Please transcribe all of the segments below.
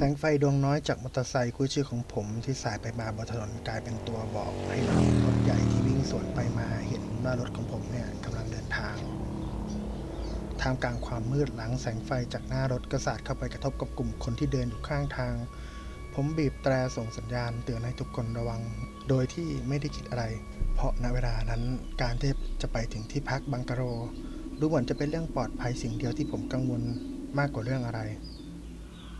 แสงไฟดวงน้อยจากมอเตอร์ไซค์คู่ชื่อของผมที่สายไปมาบนถนนกลายเป็นตัวบอกให้รถรถใหญ่ที่วิ่งสวนไปมาเห็นว่ารถของผมเนี่ยกำลังเดินทางท่ามกลางความมืดหลังแสงไฟจากหน้ารถกระสาดเข้าไปกระทบกับกลุ่มคนที่เดินอยู่ข้างทาง ผมบีบแตรส่งสัญญาณเตือนให้ทุกคนระวัง โดยที่ไม่ได้คิดอะไร เพราะณเวลานั้นการที่จะไปถึงที่พักบังกะโรดูเหมือนจะเป็นเรื่องปลอดภัยสิ่งเดียวที่ผมกังวลมากกว่าเรื่องอะไร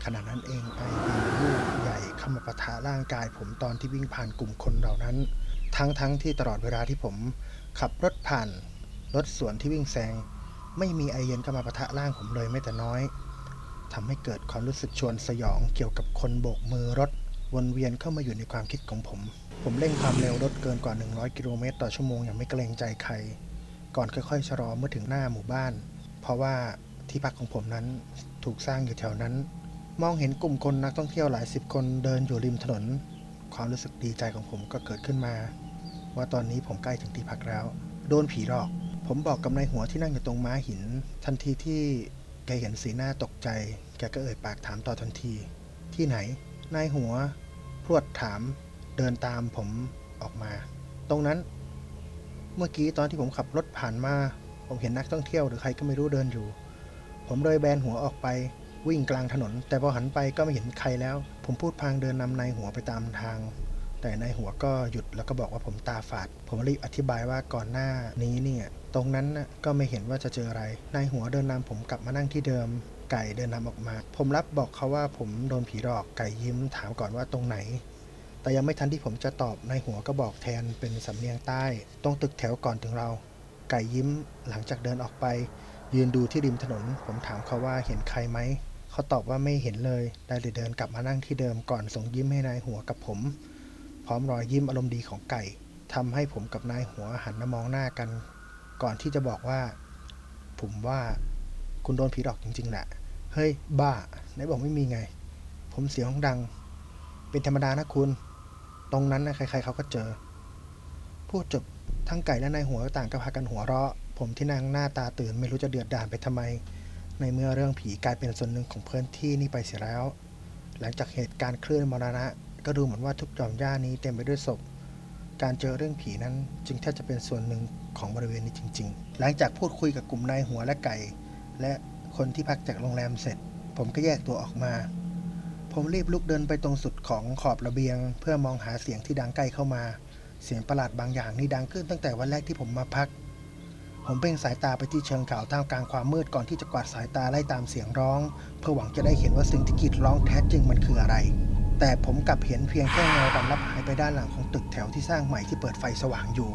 ขณะนั้นเองไอวีลูกใหญ่เข้ามาปะทะร่างกายผมตอนที่วิ่งผ่านกลุ่มคนเหล่านั้น ทั้งทั้งที่ตลอดเวลาที่ผมขับรถผ่านรถสวนที่วิ่งแซง ไม่มีไอเย็นเข้ามาปะทะร่างผมเลยแม้แต่น้อยทำให้เกิดความรู้สึกชวนสยองเกี่ยวกับคนโบกมือรถวนเวียนเข้ามาอยู่ในความคิดของผม ผมเร่งความเร็วรถเกินกว่า 100 กิโลเมตรต่อชั่วโมงอย่างไม่เกรงใจใคร ก่อนค่อยๆชะลอเมื่อถึงหน้าหมู่บ้าน เพราะว่าที่พักของผมนั้นถูกสร้างอยู่แถวนั้น มองเห็นกลุ่มคนนักท่องเที่ยวหลายสิบคนเดินอยู่ริมถนน ความรู้สึกดีใจของผมก็เกิดขึ้นมา ว่าตอนนี้ผมใกล้ถึงที่พักแล้ว โดนผีหลอก ผมบอกกับนายหัวที่นั่งอยู่ตรงม้าหิน ทันทีที่แกเห็นสีหน้าตกใจ แกก็เอ่ยปากถามต่อทันที ที่ไหน นายหัว พรวดถาม เดินตามผมออกมา ตรงนั้น เมื่อกี้ตอนที่ผมขับรถผ่านมา ผมเห็นนักท่องเที่ยวหรือใครก็ไม่รู้เดินอยู่ ผมเลยแบนหัวออกไป วิ่งกลางถนน แต่พอหันไปก็ไม่เห็นใครแล้ว ผมพูดพางเดินนำนายหัวไปตามทาง แต่นายหัวก็หยุดแล้วก็บอกว่าผมตาฝาด ผมรีบอธิบายว่าก่อนหน้านี้เนี่ย ตรงนั้นนะก็ไม่เห็นว่าจะเจออะไร นายหัวเดินนำผมกลับมานั่งที่เดิม ไก่เดินนำออกมา ผมรับบอกเขาว่าผมโดนผีหลอก ไก่ยิ้มถามก่อนว่าตรงไหนแต่ยังไม่ทันที่ผมจะตอบนายหัวก็บอกแทนเป็นสำเนียงใต้ตรงตึกแถวก่อนถึงเรา ไก่ยิ้มหลังจากเดินออกไป ยืนดูที่ริมถนน ผมถามเขาว่าเห็นใครไหม เขาตอบว่าไม่เห็นเลยได้เลยเดินกลับมานั่งที่เดิมก่อนส่งยิ้มให้นายหัวกับผม พร้อมรอยยิ้มอารมณ์ดีของไก่ทำให้ผมกับนายหัวหันมามองหน้ากัน ก่อนที่จะบอกว่า ผมว่าคุณโดนผีหลอกจริงๆแหละเฮ้ย บ้าไหนบอกไม่มีไง ผมเสียงดัง เป็นธรรมดานะคุณ ตรงนั้นนะใครๆเขาก็เจอ พูดจบทั้งไก่และนายหัวต่างก็พากันหัวเราะ ผมที่นั่งหน้าตาตื่นไม่รู้จะเดือดดาลไปทำไม ในเมื่อเรื่องผีกลายเป็นส่วนหนึ่งของพื้นที่นี้ไปเสียแล้ว หลังจากเหตุการณ์คลื่นมรณะ ก็ดูเหมือนว่าทุกหย่อมหญ้านี้เต็มไปด้วยศพ การเจอเรื่องผีนั้นจึงแทบจะเป็นส่วนหนึ่งของบริเวณนี้จริง ๆ หลังจากพูดคุยกับกลุ่มนายหัวและไก่ และคนที่พักจากโรงแรมเสร็จ ผมก็แยกตัวออกมา ผมรีบลุกเดินไปตรงสุดของขอบระเบียง เพื่อมองหาเสียงที่ดังใกล้เข้ามา เสียงประหลาดบางอย่างนี่ดังขึ้นตั้งแต่วันแรกที่ผมมาพัก ผมเพ่งสายตาไปที่เชิงเขาท่ามกลางความมืดก่อนที่จะกวาดสายตาไล่ตามเสียงร้อง เพื่อหวังจะได้เห็นว่าสิ่งที่กรีดร้องแท้จริงมันคืออะไร แต่ผมกลับเห็นเพียงแค่เงาดำลับหายไปด้านหลังของตึกแถวที่สร้างใหม่ที่เปิดไฟสว่างอยู่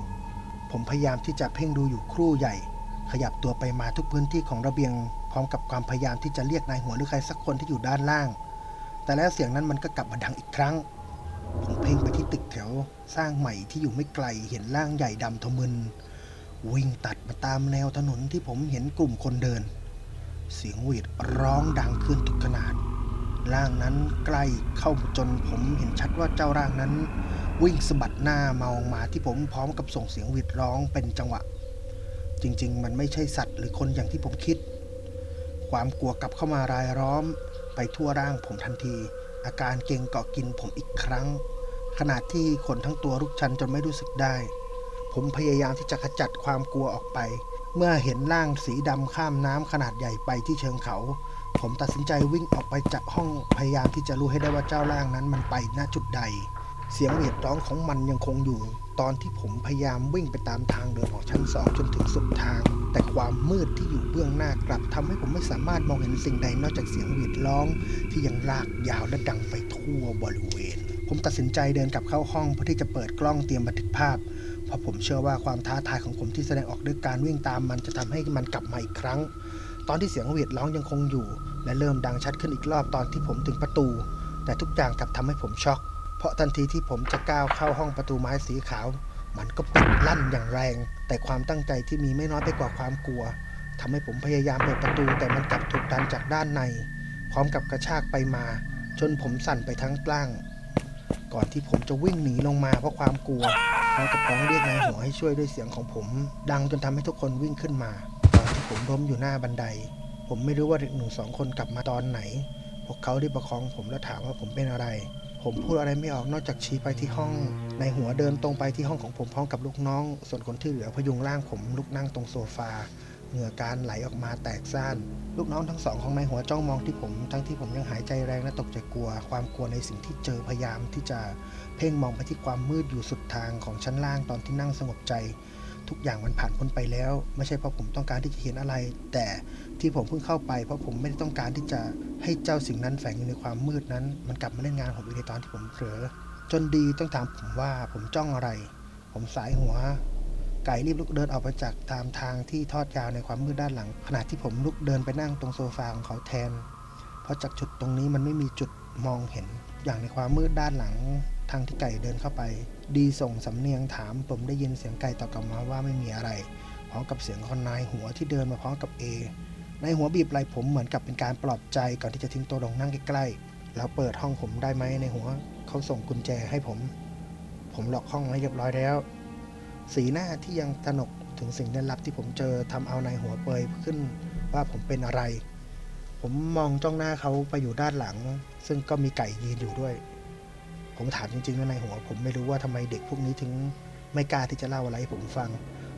ผมพยายามที่จะเพ่งดูอยู่ครู่ใหญ่ ขยับตัวไปมาทุกพื้นที่ของระเบียง พร้อมกับความพยายามที่จะเรียกนายหัวหรือใครสักคนที่อยู่ด้านล่าง แต่แล้วเสียงนั้นมันก็กลับมาดังอีกครั้ง ผมเพ่งไปที่ตึกแถว สร้างใหม่ที่อยู่ไม่ไกลเห็นร่างใหญ่ดำทะมึนวิ่งตัด มาตามแนวถนนที่ผมเห็นกลุ่มคนเดิน เสียงหวีดร้องดังขึ้นทุกขนาด ร่างนั้นใกล้เข้าจนผมเห็นชัดว่าเจ้าร่างนั้น วิ่งสะบัดหน้ามองมาที่ผมพร้อมกับส่งเสียงหวีดร้องเป็นจังหวะ จริง ๆ มันไม่ใช่สัตว์หรือคนอย่างที่ผมคิด ความกลัวกลับเข้ามารายล้อม ไปทั่วร่างผมทันที อาการเกร็งเกาะกินผมอีกครั้งขนาดที่ขนทั้งตัวลุกชันจนไม่รู้สึกได้ ผมพยายามที่จะขจัดความกลัวออกไป เมื่อเห็นร่างสีดำข้ามน้ำขนาดใหญ่ไปที่เชิงเขา ผมตัดสินใจวิ่งออกไปจากห้องพยายามที่จะรู้ให้ได้ว่าเจ้าร่างนั้นมันไปณจุดใด เสียงหวีดร้องของมันยังคงอยู่ ตอนที่ผมพยายามวิ่งไปตามทางเดินของชั้นสองจนถึงสุดทาง แต่ความมืดที่อยู่เบื้องหน้ากลับทำให้ผมไม่สามารถมองเห็นสิ่งใดนอกจากเสียงหวีดร้อง ที่ยังลากยาวและดังไปทั่วบริเวณ ผมตัดสินใจเดินกลับเข้าห้องเพื่อที่จะเปิดกล้องเตรียมบันทึกภาพ เพราะผมเชื่อว่าความท้าทายของผมที่แสดงออกด้วยการวิ่งตามมันจะทำให้มันกลับมาอีกครั้ง ตอนที่เสียงหวีดร้องยังคงอยู่ และเริ่มดังชัดขึ้นอีกรอบตอนที่ผมถึงประตู แต่ทุกอย่างกลับทำให้ผมช็อก เพราะทันทีที่ผมจะก้าวเข้าห้องประตูไม้สีขาว มันก็ปิดลั่นอย่างแรง แต่ความตั้งใจที่มีไม่น้อยไปกว่าความกลัวทำให้ผมพยายามเปิดประตู แต่มันกลับถูกดันจากด้านใน พร้อมกับกระชากไปมา จนผมสั่นไปทั้งร่าง ก่อนที่ผมจะวิ่งหนีลงมาเพราะความกลัวพร้อมกับร้องเรียกนายหัวให้ช่วยด้วยเสียงของผม ดังจนทำให้ทุกคนวิ่งขึ้นมา ตอนที่ผมล้มอยู่หน้าบันได ผมไม่รู้ว่าเด็กหนุ่มสองคนกลับมาตอนไหน พวกเขาได้ประคองผมและถามว่าผมเป็นอะไร ผมพูดอะไรไม่ออกนอกจากชี้ไปที่ห้องในหัวเดินตรงไปที่ห้องของผมพร้อมกับลูกน้อง ส่วนคนที่เหลือพยุงร่างผมลุกนั่งตรงโซฟา เหงื่อการไหลออกมาแตกซ่าน ลูกน้องทั้งสองของนายหัวจ้องมองที่ผม ทั้งที่ผมยังหายใจแรงและตกใจกลัว ความกลัวในสิ่งที่เจอพยายามที่จะเพ่งมองไปที่ความมืดอยู่สุดทางของชั้นล่างตอนที่นั่งสงบใจ ทุกอย่างมันผ่านพ้นไปแล้ว ไม่ใช่เพราะผมต้องการที่จะเห็นอะไร แต่ที่ผมเพิ่งเข้าไป เพราะผมไม่ได้ต้องการที่จะให้เจ้าสิ่งนั้นแฝงอยู่ในความมืดนั้น มันกลับมาเล่นงานผมอีกในตอนที่ผมเผลอจนดีต้องถามผมว่าผมจ้องอะไร ผมสายหัว ไก่รีบลุกเดินออกไปจากตามทางที่ทอดยาวในความมืดด้านหลัง ขณะที่ผมลุกเดินไปนั่งตรงโซฟาของเขาแทน เพราะจากจุดตรงนี้มันไม่มีจุดมองเห็น อย่างในความมืดด้านหลัง ทางที่ไก่เดินเข้าไป ดีส่งสำเนียงถาม ผมได้ยินเสียงไก่ตอบกลับมาว่าไม่มีอะไร พร้อมกับเสียงขอนายหัวที่เดินมาพร้อมกับเอในหัวบีบไหล่ผมเหมือนกับเป็นการปลอบใจก่อนที่จะทิ้งตัวลงนั่งใกล้ๆแล้วเปิดห้องผมได้ไหมในหัวเขาส่งกุญแจให้ผม ผมล็อกห้องไว้เรียบร้อยแล้ว สีหน้าที่ยังตนกถึงสิ่งลึกลับที่ผมเจอทำเอานายหัวเปยขึ้นว่าผมเป็นอะไร ผมมองจ้องหน้าเขาไปอยู่ด้านหลัง ซึ่งก็มีไก่ยืนอยู่ด้วย ผมถามจริงๆนะนายหัว ผมไม่รู้ว่าทำไมเด็กพวกนี้ถึงไม่กล้าที่จะเล่าอะไรให้ผมฟัง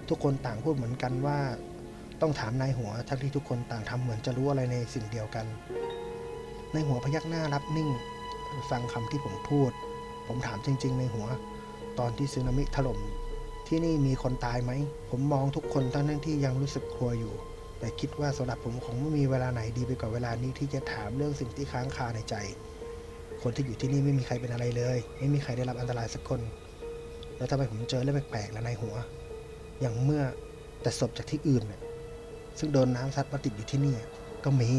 ทุกคนต่างพูดเหมือนกันว่าต้องถามนายหัวทั้งที่ทุกคนต่างทำเหมือนจะรู้อะไรในสิ่งเดียวกันนายหัวพยักหน้ารับนิ่ง ฟังคำที่ผมพูด ผมถามจริง ๆ ในหัว ตอนที่สึนามิถล่ม ที่นี่มีคนตายไหม ผมมองทุกคนทั้งทั้งที่ยังรู้สึกกลัวอยู่ แต่คิดว่าสำหรับผมคงไม่มีเวลาไหนดีไปกว่าเวลานี้ที่จะถามเรื่องสิ่งที่ค้างคาในใจ คนที่อยู่ที่นี่ไม่มีใครเป็นอะไรเลย ไม่มีใครได้รับอันตรายสักคน แล้วทำไมผมเจอเรื่องแปลกๆแล้วในหัว อย่างเมื่อแต่ศพจากที่อื่นน่ะซึ่งโดนน้ำซัดมาติดอยู่ที่นี่ก็มี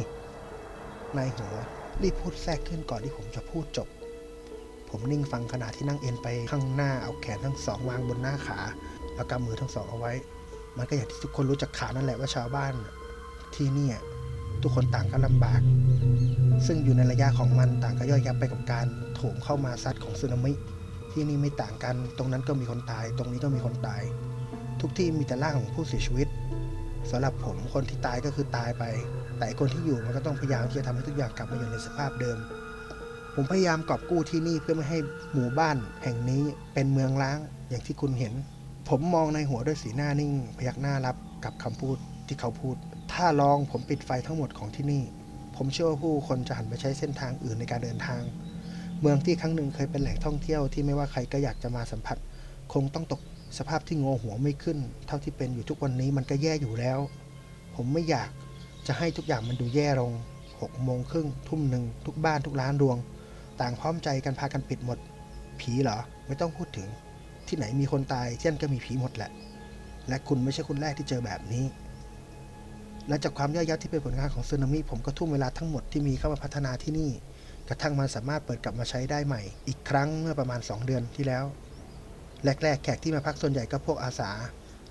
นายหัวรีบพูดแทรกขึ้นก่อนที่ผมจะพูดจบ ผมนิ่งฟังขณะที่นั่งเอ็นไปข้างหน้าเอาแขนทั้งสองวางบนหน้าขา แล้วกำมือทั้งสองเอาไว้ มันก็อย่างที่ทุกคนรู้จักขานั่นแหละว่าชาวบ้าน ที่นี่ทุกคนต่างก็ลำบาก ซึ่งอยู่ในระยะของมันต่างก็ย่อยยับไปกับการโถมเข้ามาซัดของสึนามิ ที่นี่ไม่ต่างกัน ตรงนั้นก็มีคนตาย ตรงนี้ก็มีคนตาย ทุกที่มีแต่ร่างของผู้เสียชีวิตสำหรับผมคนที่ตายก็คือตายไป แต่คนที่อยู่มันก็ต้องพยายามที่จะทำให้ทุกอย่างกลับมาอยู่ในสภาพเดิม ผมพยายามกอบกู้ที่นี่เพื่อไม่ให้หมู่บ้านแห่งนี้เป็นเมืองล้างอย่างที่คุณเห็น ผมมองในหัวด้วยสีหน้านิ่ง พยักหน้ารับกับคำพูดที่เขาพูด ถ้าลองผมปิดไฟทั้งหมดของที่นี่ ผมเชื่อว่าผู้คนจะหันไปใช้เส้นทางอื่นในการเดินทาง เมืองที่ครั้งหนึ่งเคยเป็นแหล่งท่องเที่ยวที่ไม่ว่าใครก็อยากจะมาสัมผัส คงต้องตกสภาพที่งอหัวไม่ขึ้น เท่าที่เป็นอยู่ทุกวันนี้มันก็แย่อยู่แล้ว ผมไม่อยากจะให้ทุกอย่างมันดูแย่ลงหกโมงครึ่งทุ่มหนึ่งทุกบ้านทุกร้านรวง ต่างพร้อมใจกันพากันปิดหมด ผีเหรอ ไม่ต้องพูดถึง ที่ไหนมีคนตายที่นั่นก็มีผีหมดแหละ และคุณไม่ใช่คนแรกที่เจอแบบนี้ และจากความย่อยยับที่เป็นผลงานของสึนามิผมก็ทุ่มเวลาทั้งหมดที่มีเข้ามาพัฒนาที่นี่ กระทั่งมันสามารถเปิดกลับมาใช้ได้ใหม่ อีกครั้งเมื่อประมาณ 2 เดือนที่แล้ว แรกๆ แขกที่มาพักส่วนใหญ่ก็พวกอาสา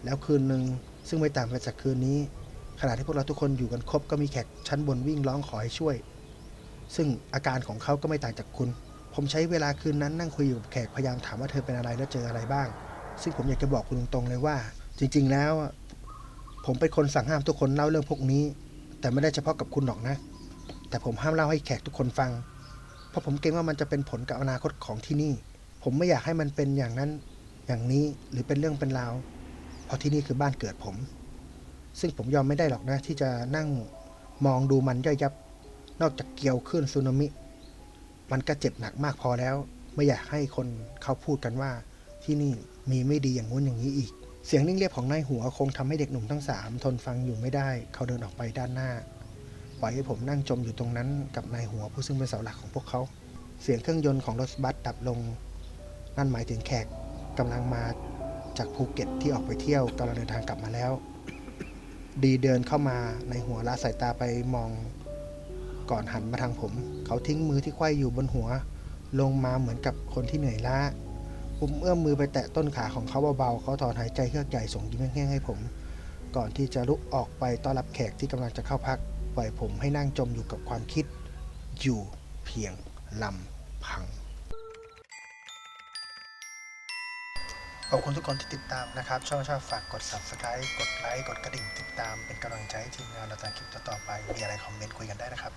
แล้วคืนหนึ่งซึ่งไม่ต่างไปจากคืนนี้ขณะที่พวกเราทุกคนอยู่กันครบก็มีแขกชั้นบนวิ่งร้องขอให้ช่วย ซึ่งอาการของเขาก็ไม่ต่างจากคุณ ผมใช้เวลาคืนนั้นนั่งคุยอยู่กับแขกพยายามถามว่าเธอเป็นอะไรและเจออะไรบ้าง ซึ่งผมอยากจะบอกคุณตรงๆเลยว่า จริง ๆ แล้ว ผมเป็นคนสั่งห้ามทุกคนเล่าเรื่องพวกนี้ แต่ไม่ได้เฉพาะกับคุณหรอกนะ แต่ผมห้ามเล่าให้แขกทุกคนฟัง เพราะผมเกรงว่ามันจะเป็นผลกับอนาคตของที่นี่ ผมไม่อยากให้มันเป็นอย่างนั้น อย่างนี้หรือเป็นเรื่องเป็นราว เพราะที่นี่คือบ้านเกิดผม ซึ่งผมยอมไม่ได้หรอกนะที่จะนั่งมองดูมันย่อยยับ นอกจากเกี่ยวขึ้นสึนามิ มันก็เจ็บหนักมากพอแล้ว ไม่อยากให้คนเขาพูดกันว่า ที่นี่มีไม่ดีอย่างงู้นอย่างนี้อีก เสียงนิ่งเรียบของนายหัวคงทำให้เด็กหนุ่มทั้งสามทนฟังอยู่ไม่ได้ เขาเดินออกไปด้านหน้า ปล่อยให้ผมนั่งจมอยู่ตรงนั้นกับนายหัวผู้ซึ่งเป็นเสาหลักของพวกเขา เสียงเครื่องยนต์ของรถบัสดับลง นั่นหมายถึงแขกกำลังมาจากภูเก็ตที่ออกไปเที่ยวกำลังเดินทางกลับมาแล้ว ดีเดินเข้ามาในหัวละสายตาไปมอง ก่อนหันมาทางผม เขาทิ้งมือที่ไขว้อยู่บนหัว ลงมาเหมือนกับคนที่เหนื่อยล้าผมเอื้อมมือไปแตะต้นขาของเขาเบาๆ เขาถอนหายใจเฮือกใหญ่ส่งยิ้มแห้งๆให้ผม ก่อนที่จะลุกออกไปต้อนรับแขกที่กำลังจะเข้าพัก ปล่อยผมให้นั่งจมอยู่กับความคิด อยู่เพียงลำพัง ขอบคุณทุกคนที่ติดตามนะครับชอบชอบฝากกด subscribe กดไลค์ กดกระดิ่งติดตามเป็นกำลังใจให้ทีมงานเราทำคลิปต่อๆไป มีอะไรคอมเมนต์คุยกันได้นะครับ